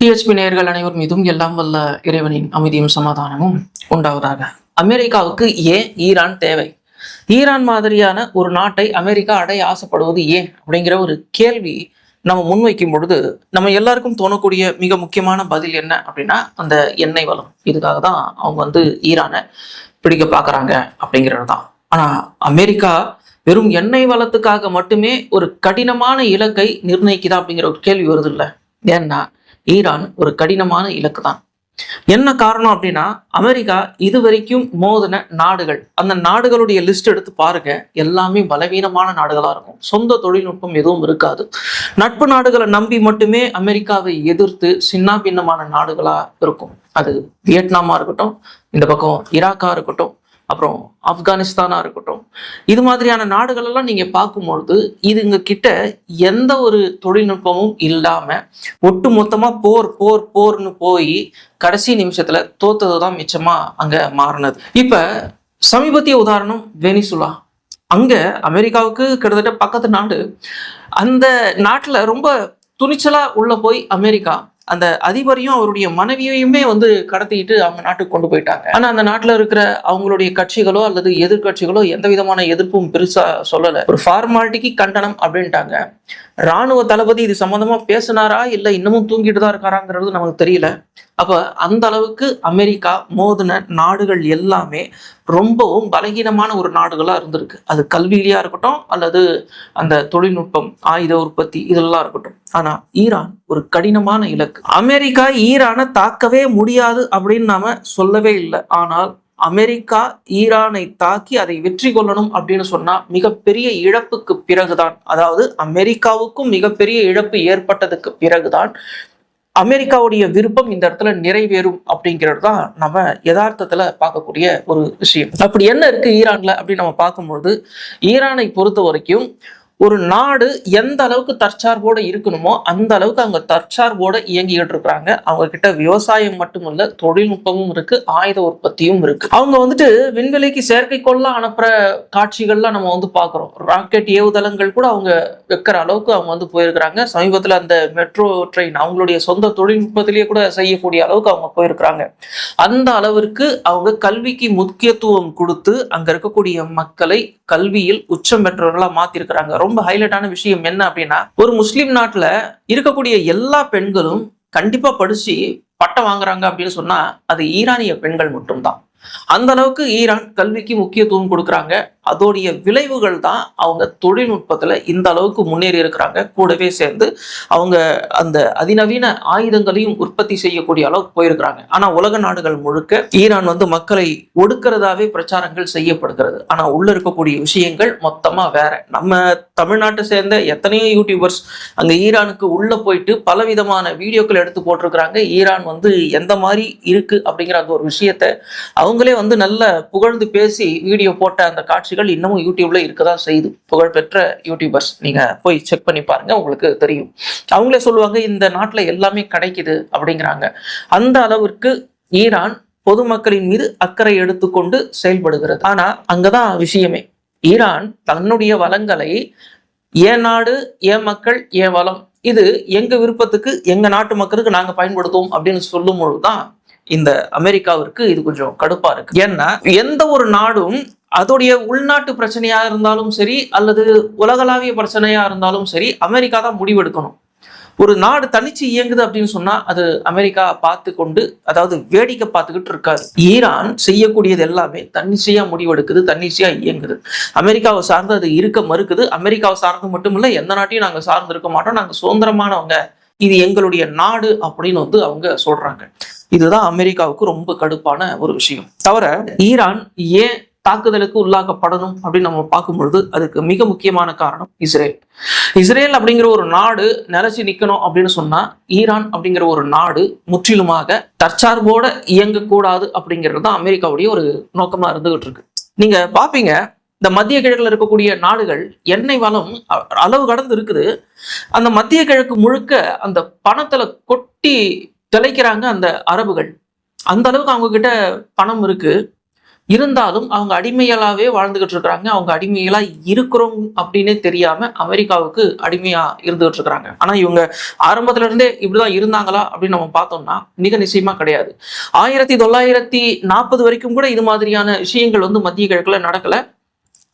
DHP நேயர்கள் அனைவர் மீதும் எல்லாம் வல்ல இறைவனின் அமைதியும் சமாதானமும் உண்டாவதாக. அமெரிக்காவுக்கு ஏன் ஈரான் தேவை? ஈரான் மாதிரியான ஒரு நாட்டை அமெரிக்கா அடைய ஆசைப்படுவது ஏன்? அப்படிங்கிற ஒரு கேள்வி நம்ம முன்வைக்கும் பொழுது நம்ம எல்லாருக்கும் தோணக்கூடிய மிக முக்கியமான பதில் என்ன அப்படின்னா அந்த எண்ணெய் வளம். இதுக்காக தான் அவங்க வந்து ஈரானை பிடிக்க பார்க்குறாங்க அப்படிங்கிறது தான். ஆனால் அமெரிக்கா வெறும் எண்ணெய் வளத்துக்காக மட்டுமே ஒரு கடினமான இலக்கை நிர்ணயிக்குதா அப்படிங்கிற ஒரு கேள்வி வருது இல்லை? ஏன்னா ஈரான் ஒரு கடினமான இலக்கு தான். என்ன காரணம் அப்படின்னா அமெரிக்கா இதுவரைக்கும் மோதின நாடுகள். அந்த நாடுகளுடைய லிஸ்ட் எடுத்து பாருங்க. எல்லாமே பலவீனமான நாடுகளாக இருக்கும். சொந்த தொழில்நுட்பம் எதுவும் இருக்காது. நட்பு நாடுகளை நம்பி மட்டுமே அமெரிக்காவை எதிர்த்து சின்ன பின்னமான நாடுகளாக இருக்கும். அது வியட்நாமா இருக்கட்டும் இந்த பக்கம் ஈராக்கா இருக்கட்டும் அப்புறம் ஆப்கானிஸ்தானாக இருக்கட்டும். இது மாதிரியான நாடுகளெல்லாம் நீங்கள் பார்க்கும்பொழுது இதுங்க கிட்ட எந்த ஒரு தொழில்நுட்பமும் இல்லாமல் ஒட்டு மொத்தமாக போர் போர் போர்னு போய் கடைசி நிமிஷத்தில் தோத்தது தான் மிச்சமாக அங்கே மாறினது. இப்போ சமீபத்திய உதாரணம் வெனிசுலா. அங்கே அமெரிக்காவுக்கு கிட்டத்தட்ட பக்கத்து நாடு. அந்த நாட்டில் ரொம்ப துணிச்சலாக உள்ளே போய் அமெரிக்கா. அந்த அதிபரையும் அவருடைய மனைவியையுமே வந்து கடத்திட்டு அவங்க நாட்டுக்கு கொண்டு போயிட்டாங்க. ஆனா அந்த நாட்டுல இருக்கிற அவங்களுடைய கட்சிகளோ அல்லது எதிர்கட்சிகளோ எந்த விதமான எதிர்ப்பும் பெருசா சொல்லல. ஒரு ஃபார்மாலிட்டிக்கு கண்டனம் அப்படின்ட்டாங்க. ராணுவ தளபதி இது சம்பந்தமா பேசினாரா இல்ல இன்னமும் தூங்கிட்டு தான் இருக்காராங்கிறது நமக்கு தெரியல. அப்போ அந்த அளவுக்கு அமெரிக்கா மோதின நாடுகள் எல்லாமே ரொம்பவும் பலகீனமான ஒரு நாடுகளாக இருந்திருக்கு. அது கல்வியிலையாக இருக்கட்டும் அல்லது அந்த தொழில்நுட்பம் ஆயுத உற்பத்தி இதெல்லாம் இருக்கட்டும். ஆனால் ஈரான் ஒரு கடினமான இலக்கு. அமெரிக்கா ஈரானை தாக்கவே முடியாது அப்படின்னு நாம சொல்லவே இல்லை. ஆனால் அமெரிக்கா ஈரானை தாக்கி அதை வெற்றி கொள்ளணும் அப்படின்னு சொன்னா மிகப்பெரிய இழப்புக்கு பிறகுதான். அதாவது அமெரிக்காவுக்கும் மிகப்பெரிய இழப்பு ஏற்பட்டதுக்கு பிறகுதான் அமெரிக்காவுடைய விருப்பம் இந்த இடத்துல நிறைவேறும் அப்படிங்கிறது தான் நம்ம யதார்த்தத்தில் பார்க்கக்கூடிய ஒரு விஷயம். அப்படி என்ன இருக்கு ஈரான்ல அப்படின்னு நம்ம பார்க்கும்பொழுது ஈரானை பொறுத்த வரைக்கும் ஒரு நாடு எந்த அளவுக்கு தற்சார்போடு இருக்கணுமோ அந்த அளவுக்கு அவங்க தற்சார்போடு இயங்கிக்கிட்டு இருக்கிறாங்க. அவங்க கிட்ட விவசாயம் மட்டுமல்ல தொழில்நுட்பமும் இருக்கு ஆயுத உற்பத்தியும் இருக்கு. அவங்க வந்துட்டு விண்வெளிக்கு செயற்கைக்கோள்லாம் அனுப்புற காட்சிகள்லாம் நம்ம வந்து பார்க்குறோம். ராக்கெட் ஏவுதளங்கள் கூட அவங்க வைக்கிற அளவுக்கு அவங்க வந்து போயிருக்கிறாங்க. சமீபத்தில் அந்த மெட்ரோ ட்ரெயின் அவங்களுடைய சொந்த தொழில்நுட்பத்திலேயே கூட செய்யக்கூடிய அளவுக்கு அவங்க போயிருக்கிறாங்க. அந்த அளவிற்கு அவங்க கல்விக்கு முக்கியத்துவம் கொடுத்து அங்க இருக்கக்கூடிய மக்களை கல்வியில் உச்சம் பெற்றவர்களாக மாத்திருக்கிறாங்க. ரொம்ப ஹைலைட்டான விஷயம் என்ன அப்படின்னா ஒரு முஸ்லீம் நாட்டுல இருக்கக்கூடிய எல்லா பெண்களும் கண்டிப்பா படிச்சு பட்டம் வாங்குறாங்க அப்படின்னு சொன்னா அது ஈரானிய பெண்கள் மட்டும்தான். அந்த அளவுக்கு ஈரான் கல்விக்கு முக்கியத்துவம் கொடுக்குறாங்க. அதோடைய விளைவுகள் தான் அவங்க தொழில்நுட்பத்தில் இந்த அளவுக்கு முன்னேறி இருக்கிறாங்க. கூடவே சேர்ந்து அவங்க அந்த அதிநவீன ஆயுதங்களையும் உற்பத்தி செய்யக்கூடிய அளவுக்கு போயிருக்கிறாங்க. ஆனால் உலக நாடுகள் முழுக்க ஈரான் வந்து மக்களை ஒடுக்கிறதாவே பிரச்சாரங்கள் செய்யப்படுகிறது. ஆனால் உள்ள இருக்கக்கூடிய விஷயங்கள் மொத்தமாக வேற. நம்ம தமிழ்நாட்டை சேர்ந்த எத்தனையோ யூடியூபர்ஸ் அங்கே ஈரானுக்கு உள்ளே போயிட்டு பலவிதமான வீடியோக்கள் எடுத்து போட்டிருக்கிறாங்க. ஈரான் வந்து எந்த மாதிரி இருக்கு அப்படிங்கிற அந்த ஒரு விஷயத்த அவங்களே வந்து நல்ல புகழ்ந்து பேசி வீடியோ போட்ட அந்த காட்சிகள் இன்னமும் யூடியூப்ல இருக்கதா செய்யுது புகழ்பெற்ற யூடியூபர்ஸ் நீங்க போய் செக் பண்ணி பாருங்க உங்களுக்கு தெரியும். அவங்களே சொல்லுவாங்க இந்த நாட்டுல எல்லாமே கிடைக்குது அப்படிங்கிறாங்க. அந்த அளவிற்கு ஈரான் பொதுமக்களின் மீது அக்கறை எடுத்துக்கொண்டு செயல்படுகிறது. ஆனா அங்கதான் விஷயமே. ஈரான் தன்னுடைய வளங்களை ஏன் நாடு என் மக்கள் என் வளம் இது எங்க விருப்பத்துக்கு எங்க நாட்டு மக்களுக்கு நாங்க பயன்படுத்துவோம் அப்படின்னு சொல்லும் பொழுதுதான் இந்த அமெரிக்காவிற்கு இது கொஞ்சம் கடுப்பா இருக்கு. ஏன்னா எந்த ஒரு நாடும் அதோடைய உள்நாட்டு பிரச்சனையா இருந்தாலும் சரி அல்லது உலகளாவிய பிரச்சனையா இருந்தாலும் சரி அமெரிக்கா தான் முடிவெடுக்கணும் ஒரு நாடு தனிச்சு இயங்குது அப்படின்னு சொன்னா அது அமெரிக்கா பார்த்து கொண்டு அதாவது வேடிக்கை பார்த்துக்கிட்டு இருக்காது. ஈரான் செய்யக்கூடியது எல்லாமே தன்னிச்சையா முடிவெடுக்குது தன்னிச்சையா இயங்குது. அமெரிக்காவை சார்ந்து அது இருக்க மறுக்குது. அமெரிக்காவை சார்ந்து மட்டும் இல்லை எந்த நாட்டையும் நாங்கள் சார்ந்து இருக்க மாட்டோம். நாங்கள் சுதந்திரமானவங்க. இது எங்களுடைய நாடு அப்படின்னு வந்து அவங்க சொல்றாங்க. இதுதான் அமெரிக்காவுக்கு ரொம்ப கடுப்பான ஒரு விஷயம். தவிர ஈரான் ஏன் தாக்குதலுக்கு உள்ளாக்கப்படணும் அப்படின்னு நம்ம பார்க்கும்பொழுது அதுக்கு மிக முக்கியமான காரணம் இஸ்ரேல். இஸ்ரேல் அப்படிங்கிற ஒரு நாடு நிலச்சி நிற்கணும் அப்படின்னு சொன்னா ஈரான் அப்படிங்கிற ஒரு நாடு முற்றிலுமாக தற்சார்போட இயங்கக்கூடாது அப்படிங்கிறது தான் அமெரிக்காவுடைய ஒரு நோக்கமா இருந்துகிட்டு இருக்கு. நீங்க பாப்பீங்க இந்த மத்திய கிழக்குல இருக்கக்கூடிய நாடுகள் எண்ணெய் வளம் அ- அளவு கடந்து இருக்குது. அந்த மத்திய கிழக்கு முழுக்க அந்த பணத்துல கொட்டி திளைக்கிறாங்க அந்த அரபுகள். அந்த அளவுக்கு அவங்க கிட்ட பணம் இருக்கு. இருந்தாலும் அவங்க அடிமையலாகவே வாழ்ந்துகிட்டு இருக்கிறாங்க. அவங்க அடிமையலா இருக்கிறோம் அப்படின்னே தெரியாம அமெரிக்காவுக்கு அடிமையா இருந்துகிட்டு இருக்கிறாங்க. ஆனா இவங்க ஆரம்பத்துல இருந்தே இப்படிதான் இருந்தாங்களா அப்படின்னு நம்ம பார்த்தோம்னா மிக நிச்சயமா கிடையாது. ஆயிரத்தி தொள்ளாயிரத்தி நாற்பது வரைக்கும் கூட இது மாதிரியான விஷயங்கள் வந்து மத்திய கிழக்குல நடக்கல.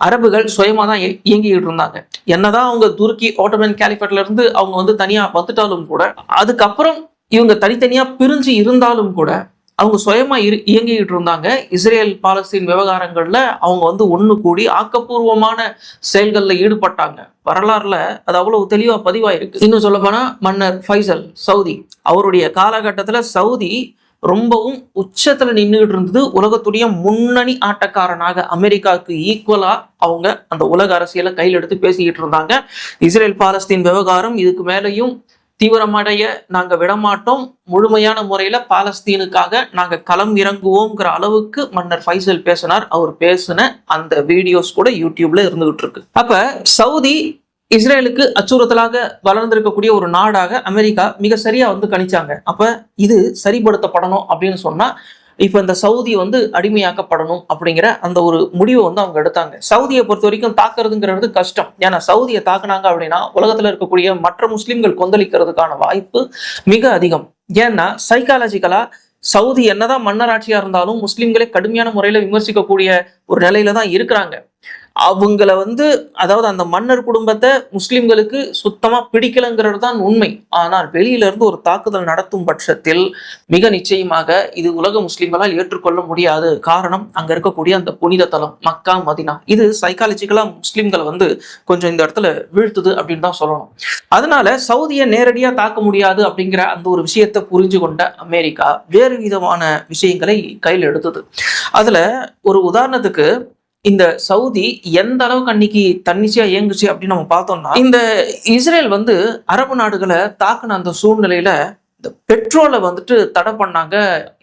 அரபுகள் சுயமா தான் இயங்கிக்கிட்டு இருந்தாங்க. என்னதான் அவங்க துருக்கி ஓட்டமன் கேலிஃபட்ல இருந்து அவங்க வந்து தனியா வந்துட்டாலும் கூட அதுக்கப்புறம் இவங்க தனித்தனியா பிரிஞ்சு இருந்தாலும் கூட அவங்க சுயமா இரு இயங்கிக்கிட்டு இருந்தாங்க. இஸ்ரேல் பாலஸ்தீன் விவகாரங்கள்ல அவங்க வந்து ஒன்று கூடி ஆக்கப்பூர்வமான செயல்களில் ஈடுபட்டாங்க. வரலாறுல அது அவ்வளவு தெளிவா பதிவாயிருக்கு. இன்னும் சொல்ல போனா மன்னர் ஃபைசல் சவுதி. அவருடைய காலகட்டத்துல சவுதி ரொம்பவும் உச்சத்துல நின்றுகிட்டு இருந்தது. உலகத்துடைய முன்னணி ஆட்டக்காரனாக அமெரிக்காவுக்கு ஈக்குவலா அவங்க அந்த உலக அரசியலை கையில் எடுத்து பேசிக்கிட்டு இருந்தாங்க. இஸ்ரேல் பாலஸ்தீன் விவகாரம் இதுக்கு மேலேயும் தீவிரமடைய நாங்க விடமாட்டோம். முழுமையான முறையில பாலஸ்தீனுக்காக நாங்க களம் இறங்குவோங்கிற அளவுக்கு மன்னர் ஃபைசல் பேசினார். அவர் பேசின அந்த வீடியோஸ் கூட யூடியூப்ல இருந்துகிட்டு இருக்கு அப்ப சவுதி இஸ்ரேலுக்கு அச்சுறுத்தலாக வளர்ந்திருக்கக்கூடிய ஒரு நாடாக அமெரிக்கா மிக சரியா வந்து கணிச்சாங்க. அப்ப இது சரிப்படுத்தப்படணும் அப்படின்னு சொன்னா இப்போ இந்த சவுதி வந்து அடிமையாக்கப்படணும் அப்படிங்கிற அந்த ஒரு முடிவை வந்து அவங்க எடுத்தாங்க. சவுதியை பொறுத்த வரைக்கும் தாக்குறதுங்கிறது கஷ்டம். ஏன்னா சவுதியை தாக்குனாங்க அப்படின்னா உலகத்தில் இருக்கக்கூடிய மற்ற முஸ்லீம்கள் கொந்தளிக்கிறதுக்கான வாய்ப்பு மிக அதிகம். ஏன்னா சைக்காலஜிக்கலாக சவுதி என்னதான் மன்னராட்சியாக இருந்தாலும் முஸ்லீம்களே கடுமையான முறையில் விமர்சிக்கக்கூடிய ஒரு நிலையில தான் இருக்கிறாங்க. அவங்கள வந்து அதாவது அந்த மன்னர் குடும்பத்தை முஸ்லிம்களுக்கு சுத்தமாக பிடிக்கலங்கிறது தான் உண்மை. ஆனால் வெளியில இருந்து ஒரு தாக்குதல் நடத்தும் பட்சத்தில் மிக நிச்சயமாக இது உலக முஸ்லிம்களால் ஏற்றுக்கொள்ள முடியாது. காரணம் அங்கே இருக்கக்கூடிய அந்த புனித தலம் மக்கா மதினா. இது சைக்காலஜிக்கலாக முஸ்லிம்களை வந்து கொஞ்சம் இந்த இடத்துல வீழ்த்துது அப்படின்னு தான் சொல்லணும். அதனால சவுதியை நேரடியாக தாக்க முடியாது அப்படிங்கிற அந்த ஒரு விஷயத்தை புரிஞ்சு கொண்ட அமெரிக்கா வேறு விதமான விஷயங்களை கையில் எடுத்தது. அதில் ஒரு உதாரணத்துக்கு இந்த சவுதி எந்த அளவுக்கு அன்னைக்கு தன்னிச்சையா இயங்குச்சு அப்படின்னு நம்ம பார்த்தோம்னா இந்த இஸ்ரேல் வந்து அரபு நாடுகளை தாக்குன அந்த சூழ்நிலையில இந்த பெட்ரோலை வந்துட்டு தடை பண்ணாங்க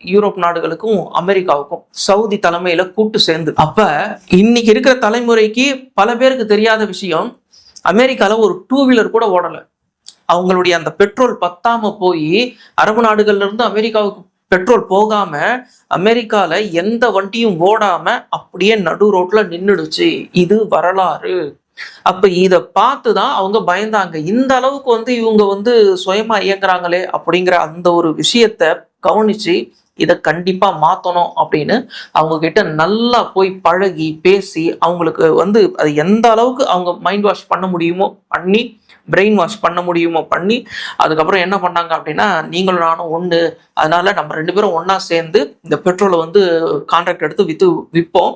யூரோப் நாடுகளுக்கும் அமெரிக்காவுக்கும். சவுதி தலைமையில கூட்டு சேர்ந்து. அப்ப இன்னைக்கு இருக்கிற தலைமுறைக்கு பல பேருக்கு தெரியாத விஷயம் அமெரிக்கால ஒரு டூ வீலர் கூட ஓடல. அவங்களுடைய அந்த பெட்ரோல் பத்தாம போய் அரபு நாடுகள்ல இருந்து அமெரிக்காவுக்கு பெட்ரோல் போகாம அமெரிக்கால எந்த வண்டியும் ஓடாம அப்படியே நடு ரோட்ல நின்னுடுச்சு. இது வரலாறு. அப்ப இத பார்த்துதான் அவங்க பயந்தாங்க. இந்த அளவுக்கு வந்து இவங்க வந்து சுயமா இயங்குறாங்களே அப்படிங்கிற அந்த ஒரு விஷயத்த கவனிச்சு இதை கண்டிப்பாக மாற்றணும் அப்படின்னு அவங்கக்கிட்ட நல்லா போய் பழகி பேசி அவங்களுக்கு வந்து அது எந்த அளவுக்கு அவங்க மைண்ட் வாஷ் பண்ண முடியுமோ பண்ணி பிரெயின் வாஷ் பண்ண முடியுமோ பண்ணி அதுக்கப்புறம் என்ன பண்ணாங்க அப்படின்னா நீங்களும் நானும் ஒன்று அதனால நம்ம ரெண்டு பேரும் ஒன்றா சேர்ந்து இந்த பெட்ரோலை வந்து கான்ட்ராக்ட் எடுத்து வித்து விற்போம்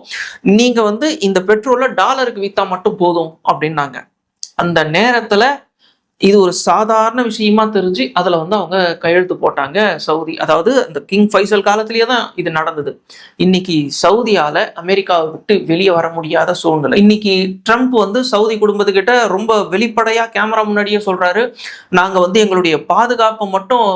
நீங்கள் வந்து இந்த பெட்ரோலை டாலருக்கு விற்றா மட்டும் போதும் அப்படின்னாங்க. அந்த நேரத்தில் இது ஒரு சாதாரண விஷயமா தெரிஞ்சு அதில் வந்து அவங்க கையெழுத்து போட்டாங்க சவுதி. அதாவது அந்த கிங் ஃபைசல் காலத்திலேயே தான் இது நடந்தது. இன்னைக்கு சவுதியால் அமெரிக்காவை விட்டு வெளியே வர முடியாத சூழ்நிலை. இன்னைக்கு ட்ரம்ப் வந்து சவுதி குடும்பத்துக்கிட்ட ரொம்ப வெளிப்படையாக கேமரா முன்னாடியே சொல்கிறாரு நாங்கள் வந்து எங்களுடைய பாதுகாப்பை மட்டும்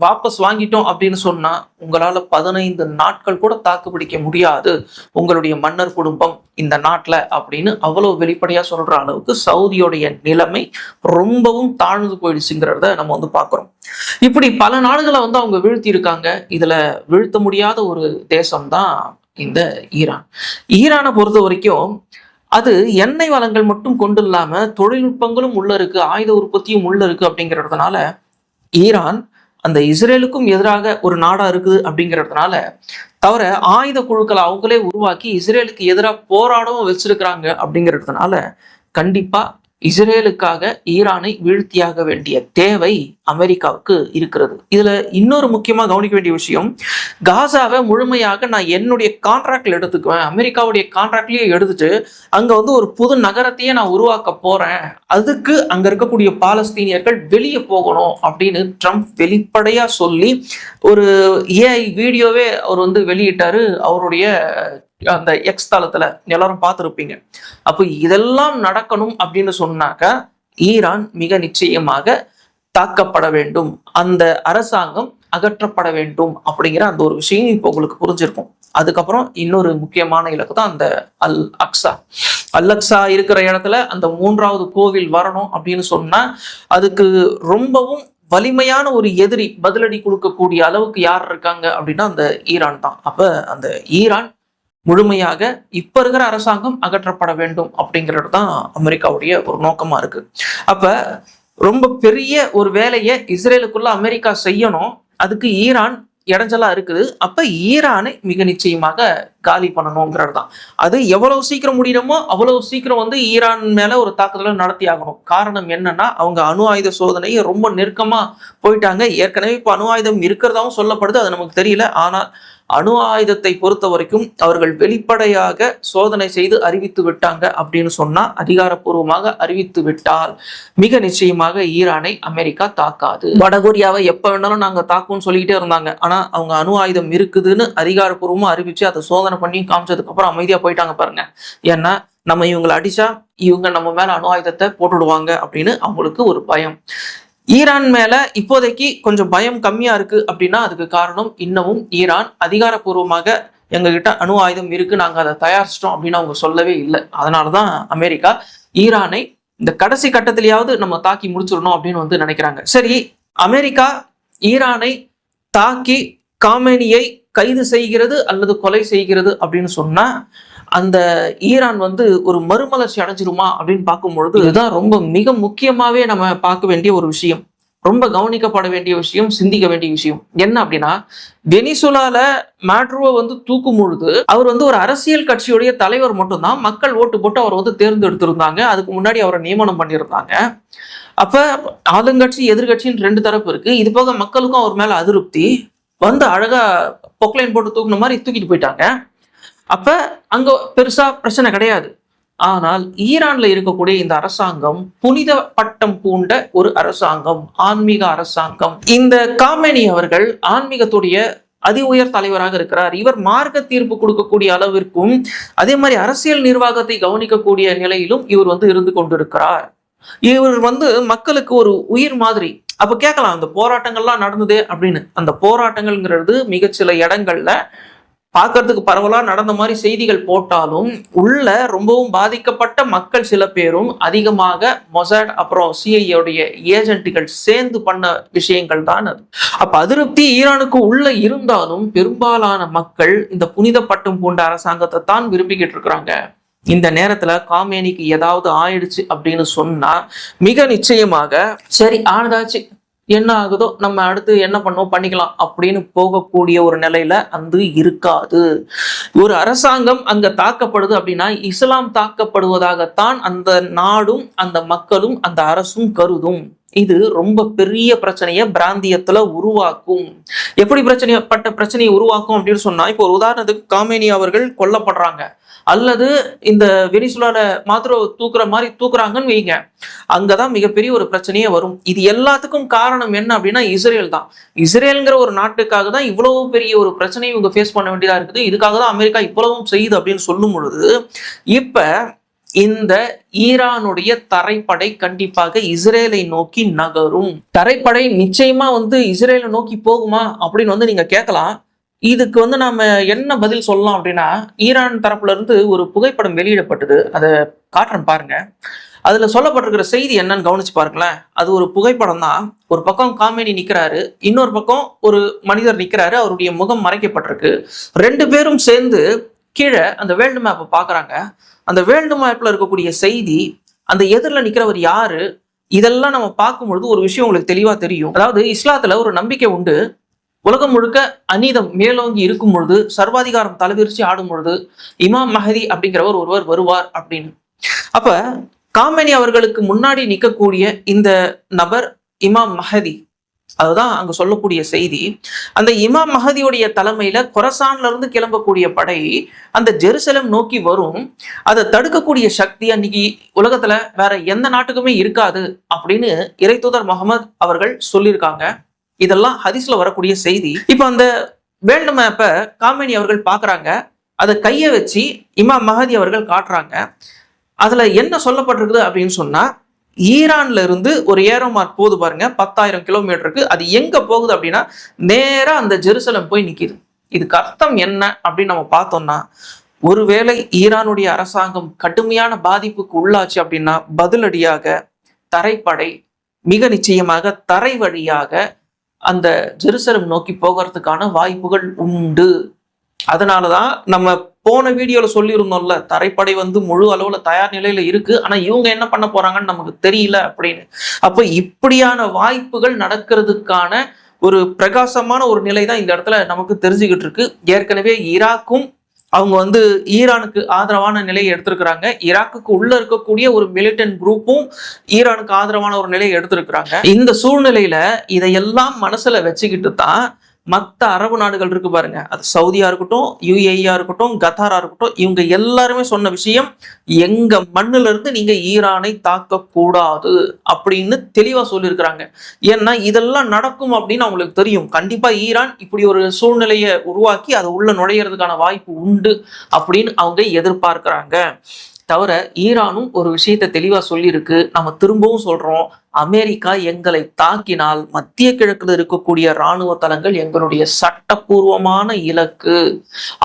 வாபஸ் வாங்கிட்டோம் அப்படின்னு சொன்னா உங்களால பதினைந்து நாட்கள் கூட தாக்கு பிடிக்க முடியாது. உங்களுடைய மன்னர் குடும்பம் இந்த நாட்டுல அப்படின்னு அவ்வளவு வெளிப்படையா சொல்ற அளவுக்கு சவுதியோடைய நிலைமை ரொம்பவும் தாழ்ந்து போயிடுச்சுங்கிறத நம்ம வந்து பார்க்குறோம் இப்படி பல நாடுகளை வந்து அவங்க வீழ்த்தி இருக்காங்க இதுல வீழ்த்த முடியாத ஒரு தேசம்தான் இந்த ஈரான். ஈரானை பொறுத்த வரைக்கும் அது எண்ணெய் வளங்கள் மட்டும் கொண்டு இல்லாம தொழில்நுட்பங்களும் உள்ள இருக்கு ஆயுத உற்பத்தியும் உள்ள இருக்கு அப்படிங்கிறதுனால ஈரான் அந்த இஸ்ரேலுக்கும் எதிராக ஒரு நாடா இருக்குது அப்படிங்கிறதுனால தவிர ஆயுத குழுக்களை அவங்களே உருவாக்கி இஸ்ரேலுக்கு எதிராக போராடவும் வச்சிருக்கிறாங்க அப்படிங்கிறதுனால கண்டிப்பா இஸ்ரேலுக்காக ஈரானை வீழ்த்தியாக வேண்டிய தேவை அமெரிக்காவுக்கு இருக்கிறது. இதுல இன்னொரு முக்கியமா கவனிக்க வேண்டிய விஷயம் காசாவை முழுமையாக நான் என்னுடைய கான்ட்ராக்ட்ல எடுத்துக்குவேன். அமெரிக்காவுடைய கான்ட்ராக்ட்லயே எடுத்துட்டு அங்க வந்து ஒரு புது நகரத்தையே நான் உருவாக்க போறேன். அதுக்கு அங்க இருக்கக்கூடிய பாலஸ்தீனியர்கள் வெளியே போகணும் அப்படின்னு ட்ரம்ப் வெளிப்படையா சொல்லி ஒரு ஏஐ வீடியோவே அவர் வந்து வெளியிட்டாரு. அவருடைய அந்த எக்ஸ் தளத்துல. எல்லாரும் பார்த்துருப்பீங்க. அப்போ இதெல்லாம் நடக்கணும் அப்படின்னு சொன்னாக்க ஈரான் மிக நிச்சயமாக தாக்கப்பட வேண்டும். அந்த அரசாங்கம் அகற்றப்பட வேண்டும் அப்படிங்கிற அந்த ஒரு விஷயம் இப்போ உங்களுக்கு புரிஞ்சிருக்கும். அதுக்கப்புறம் இன்னொரு முக்கியமான இலக்கு தான் அந்த அல் அக்ஸா. அல் அக்ஸா இருக்கிற இடத்துல அந்த மூன்றாவது கோவில் வரணும் அப்படின்னு சொன்னா அதுக்கு ரொம்பவும் வலிமையான ஒரு எதிரி பதிலடி கொடுக்கக்கூடிய அளவுக்கு யார் இருக்காங்க அப்படின்னா அந்த ஈரான் தான். அப்ப அந்த ஈரான் முழுமையாக இப்ப இருக்கிற அரசாங்கம் அகற்றப்பட வேண்டும் அப்படிங்கிறது தான் அமெரிக்காவுடைய ஒரு நோக்கமா இருக்கு. அப்ப ரொம்ப பெரிய ஒரு வேலையை இஸ்ரேலுக்குள்ள அமெரிக்கா செய்யணும். அதுக்கு ஈரான் இடைஞ்சலா இருக்குது. அப்ப ஈரானை மிக நிச்சயமாக காலி பண்ணணுங்கிறது தான். அது எவ்வளவு சீக்கிரம் முடியணுமோ அவ்வளவு சீக்கிரம் வந்து ஈரான் மேல ஒரு தாக்குதலை நடத்தி ஆகணும். காரணம் என்னன்னா அவங்க அணு ஆயுத சோதனையை ரொம்ப நெருக்கமா போயிட்டாங்க. ஏற்கனவே இப்போ அணு ஆயுதம் இருக்கிறதாவும் சொல்லப்படுது. அது நமக்கு தெரியல. ஆனால் அணு ஆயுதத்தை பொறுத்த வரைக்கும் அவர்கள் வெளிப்படையாக சோதனை செய்து அறிவித்து விட்டாங்க அப்படின்னு சொன்னா அதிகாரப்பூர்வமாக அறிவித்து விட்டால் மிக நிச்சயமாக ஈரானை அமெரிக்கா தாக்காது. வடகொரியாவை எப்ப வேணாலும் நாங்க தாக்கும்னு சொல்லிக்கிட்டே இருந்தாங்க. ஆனா அவங்க அணு ஆயுதம் இருக்குதுன்னு அதிகாரப்பூர்வமா அறிவிச்சு அதை சோதனை பண்ணி காமிச்சதுக்கு அப்புறம் அமைதியா போயிட்டாங்க பாருங்க. ஏன்னா நம்ம இவங்களை அடிச்சா இவங்க நம்ம மேல அணு ஆயுதத்தை போட்டுடுவாங்க அப்படின்னு அவங்களுக்கு ஒரு பயம். ஈரான் மேல இப்போதைக்கு கொஞ்சம் பயம் கம்மியா இருக்கு அப்படின்னா அதுக்கு காரணம் இன்னமும் ஈரான். அதிகாரப்பூர்வமாக எங்ககிட்ட அணு ஆயுதம் இருக்கு. நாங்க அதை தயாரிச்சிட்டோம் அப்படின்னு அவங்க சொல்லவே இல்லை. அதனாலதான் அமெரிக்கா ஈரானை இந்த கடைசி கட்டத்திலேயாவது நம்ம தாக்கி முடிச்சிடணும் அப்படின்னு வந்து நினைக்கிறாங்க. சரி அமெரிக்கா ஈரானை தாக்கி காமெனியை கைது செய்கிறது அல்லது கொலை செய்கிறது அப்படின்னு சொன்னா அந்த ஈரான் வந்து ஒரு மறுமலர்ச்சி அடைஞ்சிருமா அப்படின்னு பார்க்கும்பொழுது இதுதான் ரொம்ப மிக முக்கியமாவே நம்ம பார்க்க வேண்டிய ஒரு விஷயம். ரொம்ப கவனிக்கப்பட வேண்டிய விஷயம் சிந்திக்க வேண்டிய விஷயம். என்ன அப்படின்னா வெனிசுலால மேட்ரோவை வந்து தூக்கும் பொழுது அவர் வந்து ஒரு அரசியல் கட்சியுடைய தலைவர் மட்டும்தான் மக்கள் ஓட்டு போட்டு அவரை வந்து தேர்ந்தெடுத்திருந்தாங்க. அதுக்கு முன்னாடி அவரை நியமனம் பண்ணியிருந்தாங்க. அப்ப ஆளுங்கட்சி எதிர்கட்சின்னு ரெண்டு தரப்பு இருக்கு. இது போக மக்களுக்கும் அவர் மேல அதிருப்தி. வந்து அழகா பொக்லைன் போட்டு தூக்குன மாதிரி தூக்கிட்டு போயிட்டாங்க. அப்ப அங்க பெருசா பிரச்சனை கிடையாது. ஆனால் ஈரான்ல இருக்கக்கூடிய இந்த அரசாங்கம் புனித பட்டம் பூண்ட ஒரு அரசாங்கம் ஆன்மீக அரசாங்கம். இந்த காமெனி அவர்கள் ஆன்மீகத்துடைய அதி உயர் தலைவராக இருக்கிறார். இவர் மார்க்க தீர்ப்பு கொடுக்கக்கூடிய அளவிற்கும் அதே மாதிரி அரசியல் நிர்வாகத்தை கவனிக்கக்கூடிய நிலையிலும் இவர் வந்து இருந்து கொண்டிருக்கிறார். இவர் வந்து மக்களுக்கு ஒரு உயிர் மாதிரி. அப்ப கேட்கலாம் அந்த போராட்டங்கள்லாம் நடந்ததே அப்படின்னு. அந்த போராட்டங்கள்ங்கிறது மிகச்சில இடங்கள்ல பார்க்கறதுக்கு பரவலா நடந்த மாதிரி செய்திகள் போட்டாலும் உள்ள ரொம்பவும் பாதிக்கப்பட்ட மக்கள் சில பேரும் அதிகமாக மொசாட் அப்புறம் சிஐயோடைய ஏஜென்ட்டுகள் சேர்ந்து பண்ண விஷயங்கள் தான் அது. அப்ப அதிருப்தி ஈரானுக்கு உள்ள இருந்தாலும் பெரும்பாலான மக்கள் இந்த புனித பட்டம் பூண்ட அரசாங்கத்தை தான் விரும்பிக்கிட்டு இருக்கிறாங்க. இந்த நேரத்துல காமேனிக்கு ஏதாவது ஆயிடுச்சு அப்படின்னு சொன்னா மிக நிச்சயமாக சரி ஆனதாச்சு. என்ன ஆகுதோ நம்ம அடுத்து என்ன பண்ணோம் பண்ணிக்கலாம். அப்படின்னு போகக்கூடிய ஒரு நிலையில அது இருக்காது. ஒரு அரசாங்கம் அங்க தாக்கப்படுது அப்படின்னா இஸ்லாம் தாக்கப்படுவதாகத்தான் அந்த நாடும் அந்த மக்களும் அந்த அரசும் கருதும். இது ரொம்ப பெரிய பிரச்சனையை பிராந்தியத்துல உருவாக்கும். எப்படி பிரச்சனைப்பட்ட பிரச்சனையை உருவாக்கும் அப்படின்னு சொன்னா இப்போ ஒரு உதாரணத்துக்கு காமேனி அவர்கள் கொல்லப்படுறாங்க. அல்லது இந்த வெனிசுலால மாத்திர தூக்குற மாதிரி தூக்குறாங்கன்னு வைங்க. அங்கதான் மிகப்பெரிய ஒரு பிரச்சனையே வரும். இது எல்லாத்துக்கும் காரணம் என்ன அப்படின்னா இஸ்ரேல் தான். இஸ்ரேலுங்கிற ஒரு நாட்டுக்காக தான் இவ்வளவு பெரிய ஒரு பிரச்சனையை இவங்க ஃபேஸ் பண்ண வேண்டியதா இருக்குது. இதுக்காக தான் அமெரிக்கா இவ்வளவும் செய்யுது அப்படின்னு சொல்லும் பொழுது இப்ப இந்த ஈரானுடைய தரைப்படை கண்டிப்பாக இஸ்ரேலை நோக்கி நகரும். தரைப்படை நிச்சயமா வந்து இஸ்ரேலை நோக்கி போகுமா அப்படின்னு வந்து நீங்க கேட்கலாம். இதுக்கு வந்து நாம என்ன பதில் சொல்லலாம் அப்படின்னா ஈரான் தரப்புல இருந்து ஒரு புகைப்படம் வெளியிடப்பட்டது. அதை காட்டுறேன் பாருங்க. அதுல சொல்லப்பட்டிருக்கிற செய்தி என்னன்னு கவனிச்சு பாருங்களேன். அது ஒரு புகைப்படம் தான். ஒரு பக்கம் காமெடி நிக்கிறாரு. இன்னொரு பக்கம் ஒரு மனிதர் நிக்கிறாரு. அவருடைய முகம் மறைக்கப்பட்டிருக்கு. ரெண்டு பேரும் சேர்ந்து கீழே அந்த வேர்ல்டு மேப்பை பார்க்குறாங்க. அந்த வேர்ல்டு மேப்பில் இருக்கக்கூடிய செய்தி அந்த எதிரில் நிற்கிறவர் யாரு இதெல்லாம் நம்ம பார்க்கும்பொழுது ஒரு விஷயம் உங்களுக்கு தெளிவாக தெரியும். அதாவது இஸ்லாத்தில் ஒரு நம்பிக்கை உண்டு. உலகம் முழுக்க அநீதம் மேலோங்கி இருக்கும் பொழுது சர்வாதிகாரம் தலைவிரிச்சு ஆடும் பொழுது இமாம் மஹதி அப்படிங்கிறவர் ஒருவர் வருவார் அப்படின்னு. அப்ப காமெனி அவர்களுக்கு முன்னாடி நிற்கக்கூடிய இந்த நபர் இமாம் மஹதி. அதுதான் அங்க சொல்லக்கூடிய செய்தி. அந்த இமாம் மஹதியுடைய தலைமையில கொரசான்ல இருந்து கிளம்பக்கூடிய படை அந்த ஜெருசலம் நோக்கி வரும். அதை தடுக்கக்கூடிய சக்தி அன்னைக்கு உலகத்துல வேற எந்த நாட்டுக்குமே இருக்காது அப்படின்னு இறைத்தூதர் முகமது அவர்கள் சொல்லியிருக்காங்க. இதெல்லாம் ஹதீஸ்ல வரக்கூடிய செய்தி. இப்போ அந்த வேல்டு மேப்பை காமெனி அவர்கள் பார்க்குறாங்க அதை கையை வச்சு இமாம் மஹதி அவர்கள் காட்டுறாங்க. அதில் என்ன சொல்லப்பட்டிருக்குது அப்படின்னு சொன்னால் ஈரான்ல இருந்து ஒரு ஏரோ மார்க் போகுது பாருங்க. பத்தாயிரம் கிலோமீட்டருக்கு. அது எங்க போகுது அப்படின்னா நேராக அந்த ஜெருசலம் போய் நிற்கிது இதுக்கு அர்த்தம் என்ன அப்படின்னு நம்ம பார்த்தோம்னா ஒருவேளை ஈரானுடைய அரசாங்கம் கடுமையான பாதிப்புக்கு உள்ளாச்சு அப்படின்னா பதிலடியாக தரைப்படை மிக நிச்சயமாக தரை வழியாக அந்த ஜெருசலம் நோக்கி போகிறதுக்கான வாய்ப்புகள் உண்டு. அதனாலதான் நம்ம போன வீடியோவில் சொல்லியிருந்தோம்ல தரைப்படை வந்து முழு அளவில் தயார் நிலையில் இருக்குது ஆனால் இவங்க என்ன பண்ண போகிறாங்கன்னு நமக்கு தெரியல அப்படின்னு. அப்போ இப்படியான வாய்ப்புகள் நடக்கிறதுக்கான ஒரு பிரகாசமான ஒரு நிலை தான் இந்த இடத்துல நமக்கு தெரிஞ்சுக்கிட்டு இருக்கு. ஏற்கனவே ஈராக்கும் அவங்க வந்து ஈரானுக்கு ஆதரவான நிலையை எடுத்திருக்கிறாங்க. ஈராக்குக்கு உள்ள இருக்கக்கூடிய ஒரு மிலிட்டன் குரூப்பும் ஈரானுக்கு ஆதரவான ஒரு நிலையை எடுத்திருக்கிறாங்க. இந்த சூழ்நிலையில இதையெல்லாம் மனசுல வச்சுக்கிட்டு தான் மற்ற அரபு நாடுகள் இருக்கு பாருங்க. அது சவுதியா இருக்கட்டும் யுஏஇயா இருக்கட்டும் கத்தாரா இருக்கட்டும் இவங்க எல்லாருமே சொன்ன விஷயம் எங்க மண்ணுல இருந்து நீங்க ஈரானை தாக்க கூடாது அப்படின்னு தெளிவா சொல்லியிருக்கிறாங்க. ஏன்னா இதெல்லாம் நடக்கும் அப்படின்னு அவங்களுக்கு தெரியும். கண்டிப்பா ஈரான் இப்படி ஒரு சூழ்நிலையை உருவாக்கி அதை உள்ள நுழையிறதுக்கான வாய்ப்பு உண்டு அப்படின்னு அவங்க எதிர்பார்க்கிறாங்க. தவிர ஈரானும் ஒரு விஷயத்தை தெளிவா சொல்லியிருக்கு. நம்ம திரும்பவும் சொல்றோம் அமெரிக்கா எங்களை தாக்கினால் மத்திய கிழக்குல இருக்கக்கூடிய இராணுவ தளங்கள் எங்களுடைய சட்டப்பூர்வமான இலக்கு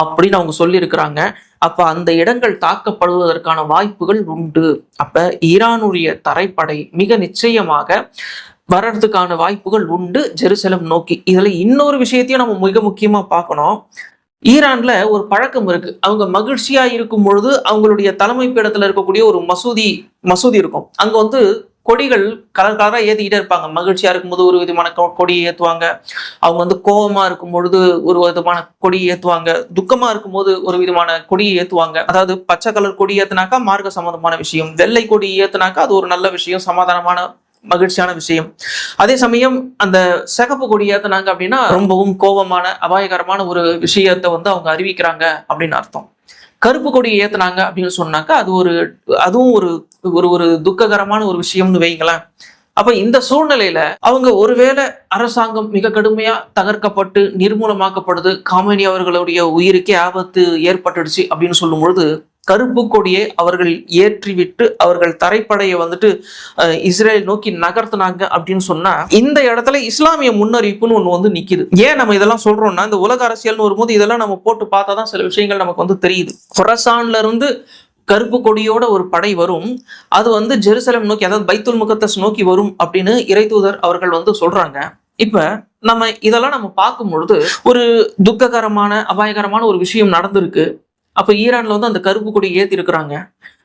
அப்படின்னு அவங்க சொல்லியிருக்கிறாங்க. அப்ப அந்த இடங்கள் தாக்கப்படுவதற்கான வாய்ப்புகள் உண்டு. அப்ப ஈரானுடைய தரைப்படை மிக நிச்சயமாக வர்றதுக்கான வாய்ப்புகள் உண்டு. ஜெருசலம் நோக்கி. இதுல இன்னொரு விஷயத்தையும் நம்ம மிக முக்கியமா பார்க்கணும். ஈரான்ல ஒரு பழக்கம் இருக்கு. அவங்க மகிழ்ச்சியா இருக்கும் பொழுது அவங்களுடைய தலைமை பீடத்துல இருக்கக்கூடிய ஒரு மசூதி மசூதி இருக்கும். அங்க வந்து கொடிகள் கலர் கலராக ஏற்றிக்கிட்டே இருப்பாங்க. மகிழ்ச்சியாக இருக்கும்போது ஒரு விதமான கொடியை ஏற்றுவாங்க அவங்க வந்து கோபமாக இருக்கும் பொழுது ஒரு விதமான கொடியை ஏற்றுவாங்க துக்கமாக இருக்கும்போது ஒரு விதமான கொடியை ஏற்றுவாங்க அதாவது பச்சை கலர் கொடி ஏற்றுனாக்கா மார்க்க சம்மந்தமான விஷயம். வெள்ளை கொடி ஏற்றுனாக்கா அது ஒரு நல்ல விஷயம். சமாதானமான மகிழ்ச்சியான விஷயம். அதே சமயம் அந்த சிகப்பு கொடி ஏத்துனாங்க அப்படின்னா ரொம்பவும் கோபமான அபாயகரமான ஒரு விஷயத்தை வந்து அவங்க அறிவிக்கிறாங்க அப்படின்னு அர்த்தம். கருப்பு கொடி ஏத்துனாங்க அப்படின்னு சொன்னாக்கா அது ஒரு அதுவும் ஒரு ஒரு ஒரு துக்ககரமான ஒரு விஷயம்னு வைங்களேன் அப்ப இந்த சூழ்நிலையில அவங்க ஒருவேளை அரசாங்கம் மிக கடுமையா தகர்க்கப்பட்டு நிர்மூலமாக்கப்படுது காமினி அவர்களுடைய உயிருக்கே ஆபத்து ஏற்பட்டுடுச்சு அப்படின்னு சொல்லும் பொழுது கருப்பு கொடியை அவர்கள் ஏற்றிவிட்டு அவர்கள் தரைப்படையை வந்துட்டு இஸ்ரேல் நோக்கி நகர்த்தினாங்க அப்படின்னு சொன்னா இந்த இடத்துல இஸ்லாமிய முன்னறிவிப்புன்னு ஒண்ணு வந்து நிக்குது. ஏன் நம்ம இதெல்லாம் சொல்றோம்னா இந்த உலக அரசியல்னு வரும்போது இதெல்லாம் நம்ம போட்டு பார்த்தா தான் சில விஷயங்கள் நமக்கு வந்து தெரியுது. ஃபொரசான்ல இருந்து கருப்பு கொடியோட ஒரு படை வரும். அது வந்து ஜெருசலம் நோக்கி அதாவது பைத்துல் முகத்தஸ் நோக்கி வரும் அப்படின்னு இறைதூதர் அவர்கள் வந்து சொல்றாங்க. இப்ப நம்ம இதெல்லாம் நம்ம பார்க்கும் பொழுது ஒரு துக்ககரமான அபாயகரமான ஒரு விஷயம் நடந்திருக்கு. அப்ப ஈரான்ல வந்து அந்த கருப்பு கொடி ஏத்தி இருக்கிறாங்க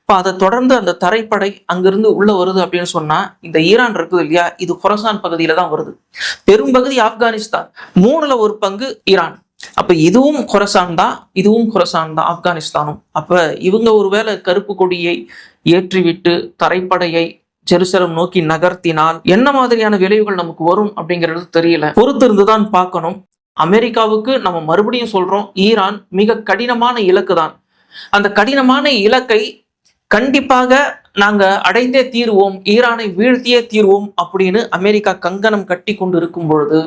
இப்ப அதை தொடர்ந்து அந்த தரைப்படை அங்கிருந்து உள்ள வருது அப்படின்னு சொன்னா இந்த ஈரான் இருக்குது இல்லையா? இது கொரசான் பகுதியில தான் வருது. பெரும்பகுதி ஆப்கானிஸ்தான் மூணுல ஒரு பங்கு ஈரான். அப்ப இதுவும் கொரசான் தான் இதுவும் கொரசான் தான் ஆப்கானிஸ்தானும். அப்ப இவங்க ஒருவேளை கருப்பு கொடியை ஏற்றிவிட்டு தரைப்படையை ஜெருசலம் நோக்கி நகர்த்தினால் என்ன மாதிரியான விளைவுகள் நமக்கு வரும் அப்படிங்கிறது தெரியல. பொறுத்திருந்து தான் பார்க்கணும். அமெரிக்காவுக்கு நம்ம மறுபடியும் சொல்றோம் ஈரான் மிக கடினமான இலக்கு தான் அந்த கடினமான இலக்கை கண்டிப்பாக நாங்க அடைந்தே தீருவோம் ஈரானை வீழ்த்தியே தீர்வோம் அப்படின்னு அமெரிக்கா கங்கணம் கட்டி கொண்டு இருக்கும் பொழுது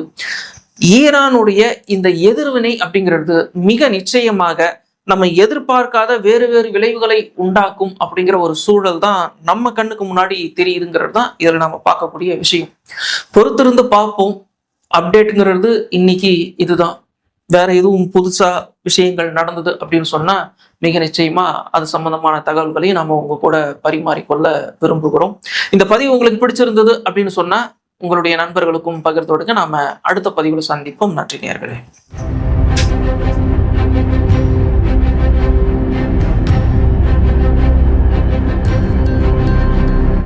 ஈரானுடைய இந்த எதிர்வினை அப்படிங்கிறது மிக நிச்சயமாக நம்ம எதிர்பார்க்காத வேறு வேறு விளைவுகளை உண்டாக்கும் அப்படிங்கிற ஒரு சூழல் தான் நம்ம கண்ணுக்கு முன்னாடி தெரியுதுங்கிறது தான் இதில் நம்ம பார்க்கக்கூடிய விஷயம். பொறுத்திருந்து பார்ப்போம். அப்டேட்டுங்கிறது இன்னைக்கு இதுதான். வேற எதுவும் புதுசா விஷயங்கள் நடந்தது அப்படின்னு சொன்னா மிக நிச்சயமா அது சம்பந்தமான தகவல்களையும் நம்ம உங்க கூட பரிமாறிக்கொள்ள விரும்புகிறோம். இந்த பதிவு உங்களுக்கு பிடிச்சிருந்தது அப்படின்னு சொன்னா உங்களுடைய நண்பர்களுக்கும் பகிர்ந்தோடுங்க நாம அடுத்த பதிவில் சந்திப்போம். நன்றி நேர்களே